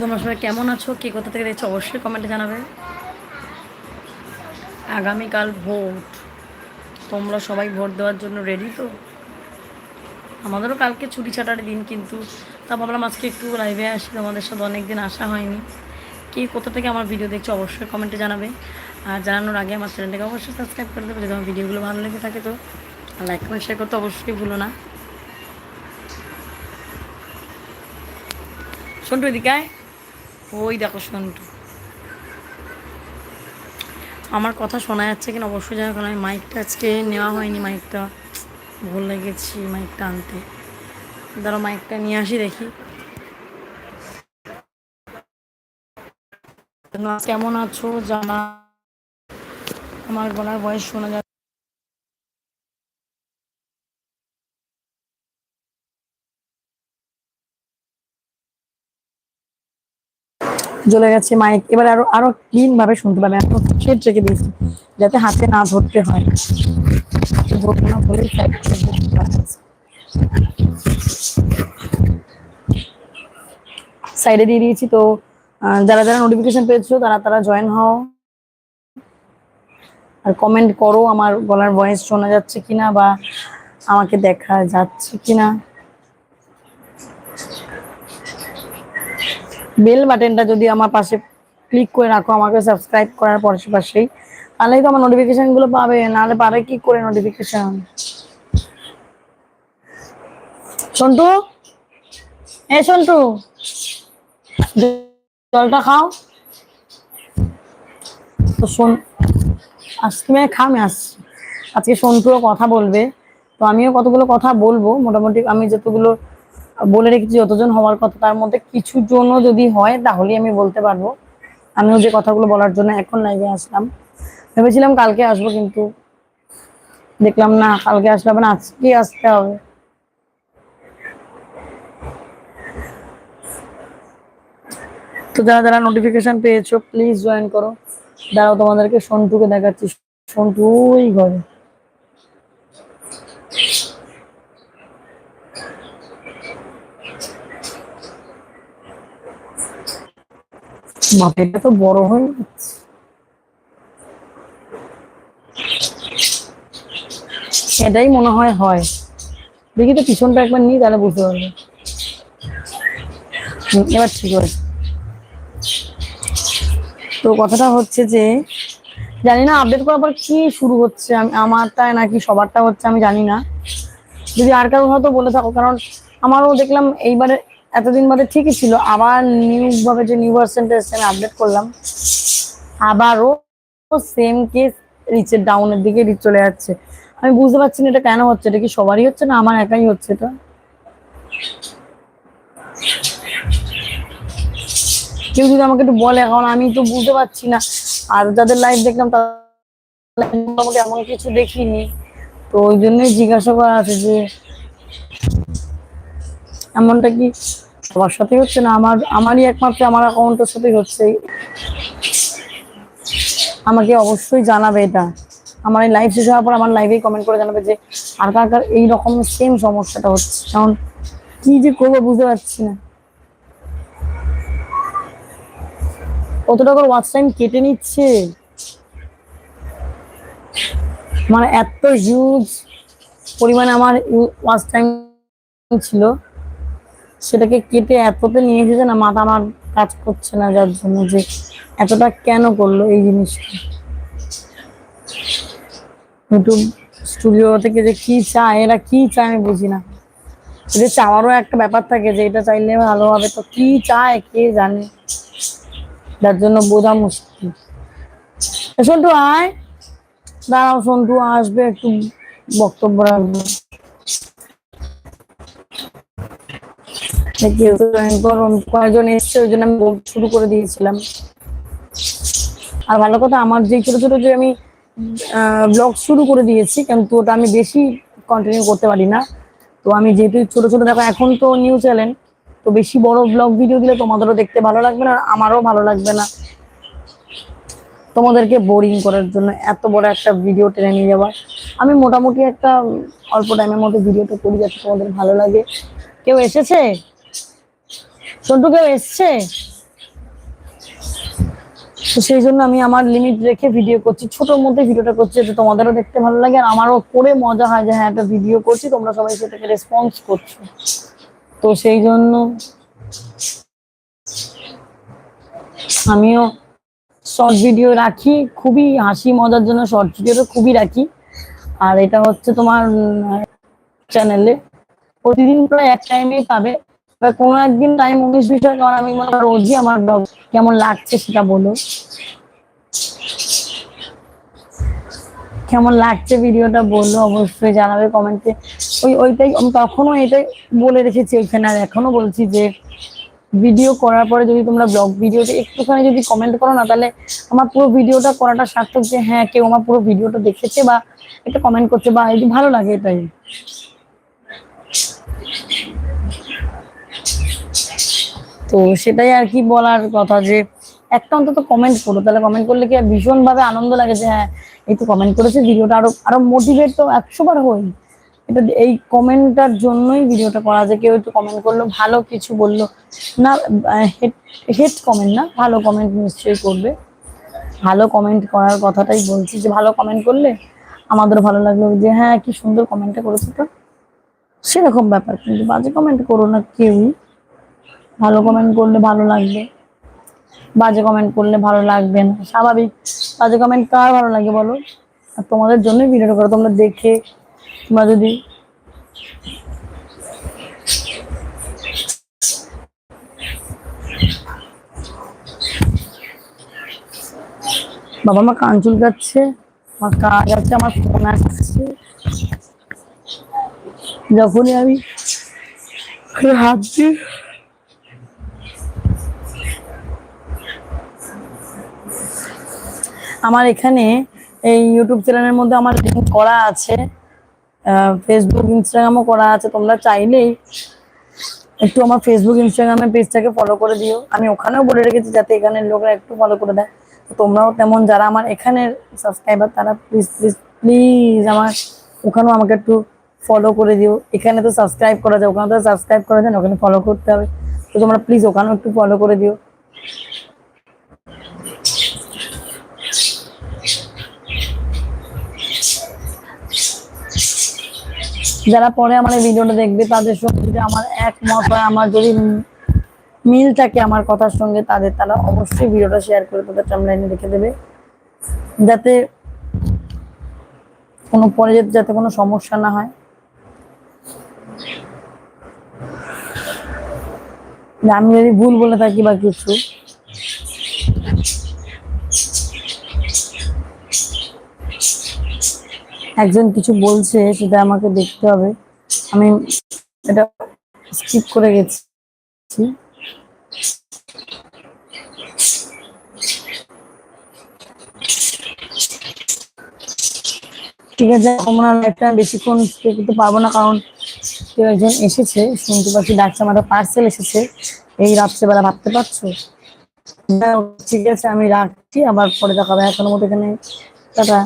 তোমরা সবাই কেমন আছো? কে কোথা থেকে দেখছ? অবশ্যই কমেন্টে জানাবে। আগামীকাল ভোট। তোমরা সবাই ভোট দেওয়ার জন্য রেডি তো? আমাদেরও কালকে ছুটি ছাটার দিন কিন্তু। তা ভাবলাম আজকে একটু লাইভে আসি। তোমাদের সাথে অনেক দিন আসা হয়নি। কে কোথা থেকে আমার ভিডিও দেখছ অবশ্যই কমেন্টে জানাবে। আর জানানোর আগে আমার চ্যানেলটাকে অবশ্যই সাবস্ক্রাইব করে দেবে যদি আমার ভিডিওগুলো ভালো লেগে থাকে তো। লাইক কমেন্ট শেয়ার করতে অবশ্যই ভুলো না। সন্টু এদিকে আয়। ওই দেখো সন্টু। আমার কথা শোনা যাচ্ছে কিনা অবশ্যই জানো, কারণ আমি মাইকটা আজকে নেওয়া হয়নি মাইকটা ভুল লেগেছি মাইকটা আনতে। ধরো মাইকটা নিয়ে আসি দেখি। কেমন আছো? জানা আমার গলার বয়স শোনা যাচ্ছে। জ্বলে গেছে মাইক এবার আরও আরও ক্লিন ভাবে শুনতে পাবে। এখন সেট রেখে দিয়েছি, যাতে হাতে না ধরতে হয়। না আছে। সাইডে দিয়ে দিয়েছি তো যারা যারা নোটিফিকেশন পেয়েছ, তারা তারা জয়েন হও। আর কমেন্ট করো আমার গলার ভয়েস শোনা যাচ্ছে কিনা বা আমাকে দেখা যাচ্ছে কিনা। বেল বাটনটা যদি আমার পাশে ক্লিক করে রাখো, আমাকে সাবস্ক্রাইব করার পাশে পাশেই তাহলেই তো আমার নোটিফিকেশনগুলো পাবে, নাহলে পাবে কি করে নোটিফিকেশন সন্টু? এ সন্টু? জলটা খাও। তো শোন, আজকে মানে খা আমি আসছি আজকে সন্টুও কথা বলবে। তো আমিও কতগুলো কথা বলব। মোটামুটি আমি যতগুলো বলে রেখেছি, যতজন হওয়ার কথা, তার মধ্যে কিছু জনও যদি হয়, তাহলেই আমি বলতে পারব। আমিও যে কথাগুলো বলার জন্য এখন লাইভে আসলাম। ভেবেছিলাম কালকে আসব, কিন্তু দেখলাম না, কালকে আসলে হবে না আজকে আসতে হবে। তো যারা যারা নোটিফিকেশন পেয়েছ প্লিজ জয়েন করো। দাঁড়াও তোমাদেরকে সন্টুকে দেখাচ্ছি। সন্টু ওই ঘরে। মাথাটা তো বড় হয়ে যাচ্ছে। মনে হয় হয়। দেখি তো পিছনটা একবার নিই, তাহলে বুঝতে পারবে। এবার ঠিক আছে তো কথাটা হচ্ছে যে, জানি না আপডেট করার পর কি শুরু হচ্ছে, আমি আমারটায় নাকি সবারটা হচ্ছে আমি জানি না। যদি আর কারও হয়তো বলে থাকো, কারণ আমারও দেখলাম এইবারে এতদিন বাদে ঠিকই ছিল, আবার নিউ ভাবে যে নিউ ভার্সনটা এসছে, আমি আপডেট করলাম। আবারও সেম কেস রিচের ডাউনের দিকে রিচ চলে যাচ্ছে। আমি বুঝতে পারছি না এটা কেন হচ্ছে, এটা কি সবারই হচ্ছে না আমার একাই হচ্ছে এটা? কেউ যদি আমাকে একটু বলে এখন আমি তো বুঝতে পারছি না। আর যাদের লাইভ দেখলাম মোটামুটি এমন কিছু দেখিনি। তো ওই জন্যই জিজ্ঞাসা করা আছে যে, এমনটা কি সবার সাথে হচ্ছে না? আমার, আমারই একমাত্র, আমার অ্যাকাউন্টের সাথেই হচ্ছে। আমাকে অবশ্যই জানাবে এটা। আমার এই লাইভ শেষ হওয়ার পর আমার লাইভেই কমেন্ট করে জানাবে যে, আর কার এই রকম সেম সমস্যাটা হচ্ছে। কারণ কি যে করব বুঝতে পারছি না। কতটা করে ওয়াচ টাইম কেটে নিচ্ছে? মানে এত হিউজ পরিমাণে আমার ওয়াচ টাইম ছিল। সেটাকে কেটে এতটা নিয়ে এসেছে না, মাথা আমার কাজ করছে না যার জন্য যে এতটা কেন করল এই জিনিসটা? ইউটিউব স্টুডিও থেকে যে কি চায়, এরা কি চায় আমি বুঝি না। এদের চাওয়ারও একটা ব্যাপার থাকে যে এটা চাইলে ভালো হবে, তো কি চায় কে জানে? যার জন্য বোঝা মুশকিল। সন্টু, আয়। দাঁড়াও সন্টু, আসবে একটু বক্তব্য রাখবে। কয়েকজন এসছে, ওই জন্য আমি শুরু করে দিয়েছিলাম। আর ভালো কথা, আমার যে ছোট ছোট যে আমি ব্লগ শুরু করে দিয়েছি, কিন্তু ওটা আমি বেশি কন্টিনিউ করতে পারি না। তো আমি যেহেতু ছোট ছোট, দেখো, এখন তো নিউ চ্যানেল তো বেশি বড় ব্লগ ভিডিও দিলে তোমাদেরও দেখতে ভালো লাগবে না, আর আমারও ভালো লাগবে না। তোমাদেরকে বোরিং করার জন্য এত বড় একটা ভিডিও টেনে নিয়ে যাওয়া। আমি মোটামুটি একটা অল্প টাইমের মধ্যে ভিডিওটা করি যাতে তোমাদের ভালো লাগে। কেউ এসেছে? সন্টু কেউ এসছে? তো সেই জন্য আমি আমার লিমিট রেখে ভিডিও করছি। ছোটোর মধ্যে ভিডিওটা করছি যাতে তোমাদেরও দেখতে ভালো লাগে, আর আমারও করে মজা হয় যে হ্যাঁ একটা ভিডিও করছি, তোমরা সবাই সেটাকে রেসপন্স করছ। তো সেই জন্য আমিও শর্ট ভিডিও রাখি। খুবই হাসি, মজার জন্য শর্ট ভিডিওটা খুবই রাখি। আর এটা হচ্ছে তোমার চ্যানেলে প্রতিদিন প্রায় এক টাইমেই পাবে। কোনো একদিন টাইম উনিশ বিষয় কারণ আমি মনে করি রোজই আমার ব্লগ কেমন লাগছে সেটা বলো। কেমন লাগছে ভিডিওটা বলল অবশ্যই জানাবে কমেন্টে ওই ওইটাই, আমি তখনও এটাই বলে রেখেছি ওইখানে, আর এখনও বলছি যে ভিডিও করার পরে যদি তোমরা ব্লগ ভিডিওতে একটুখানি যদি কমেন্ট করো না, তাহলে আমার পুরো ভিডিওটা করাটা সার্থক যে হ্যাঁ কেউ আমার পুরো ভিডিওটা দেখেছে বা একটা কমেন্ট করছে বা এই ভালো লাগে এটাই। তো সেটাই আর কি বলার কথা যে একটা অন্তত কমেন্ট করো, তাহলে কমেন্ট করলে কি আর ভীষণ আনন্দ লাগে যে হ্যাঁ এই তো কমেন্ট করেছে ভিডিওটা আরও আরও মোটিভেট তো একশো বার হই। এটা এই কমেন্টটার জন্যই ভিডিওটা করা যে কেউ একটু কমেন্ট করল, ভালো কিছু বলল। না হেড কমেন্ট না, ভালো কমেন্ট নিশ্চয়ই করবে। ভালো কমেন্ট করার কথাটাই বলছি যে, ভালো কমেন্ট করলে আমাদের ভালো লাগল যে হ্যাঁ কি সুন্দর কমেন্টটা করেছে তো। সেরকম ব্যাপার, কিন্তু বাজে কমেন্ট করো না কেউই। ভালো কমেন্ট করলে ভালো লাগবে। বাজে কমেন্ট করলে ভালো লাগবে না। স্বাভাবিক, বাজে কমেন্ট কার ভালো লাগে বলো? আর তোমাদের জন্যই ভিডিওটা করো, তোমরা দেখে যদি বাবা মা কান চুলকাচ্ছে আমার কাজ আছে, আমার ফোন আসছে। যখনই আমি হাত আমার এখানে এই ইউটিউব চ্যানেলের মধ্যে আমার লিঙ্ক করা আছে। ফেসবুক ইনস্টাগ্রামও করা আছে, তোমরা চাইলেই একটু আমার ফেসবুক ইনস্টাগ্রামে পেজটাকে ফলো করে দিও। আমি ওখানেও বলে রেখেছি যাতে এখানের লোকরা একটু ফলো করে দেয়। তো তোমরাও তেমন যারা আমার এখানের সাবস্ক্রাইবার তারা প্লিজ প্লিজ প্লিজ আমার ওখানেও আমাকে একটু ফলো করে দিও। এখানে তো সাবস্ক্রাইব করা যায় ওখানে তো সাবস্ক্রাইব করা যায় না, ওখানে ফলো করতে হবে। তো তোমরা প্লিজ ওখানেও একটু ফলো করে দিও। যারা পরে আমার এই ভিডিওটা দেখবে, তাদের সঙ্গে যদি আমার একমত হয়, আমার যদি মিল থাকে আমার কথার সঙ্গে, তাদের তারা অবশ্যই ভিডিওটা শেয়ার করে তাদের টাইমলাইনে রেখে দেবে। যাতে কোনো পরে যেতে যাতে কোনো সমস্যা না হয়। আমি যদি ভুল বলে থাকি বা কিছু একজন কিছু বলছে, সেটা আমাকে দেখতে হবে। আমি এটা স্কিপ করে গেছি। ঠিক আছে তোমরা লাইফটা বেশিক্ষণ stay করতে পারব না, কারণ কেউ একজন এসেছে, শুনতে পাচ্ছি ডাকছে আমার পার্সেল এসেছে। এই রাত্রেবেলা ভাবতে পারছ? ঠিক আছে, আমি রাখছি, আবার পরে দেখাবে এখনও মতো এখানে, টাটা।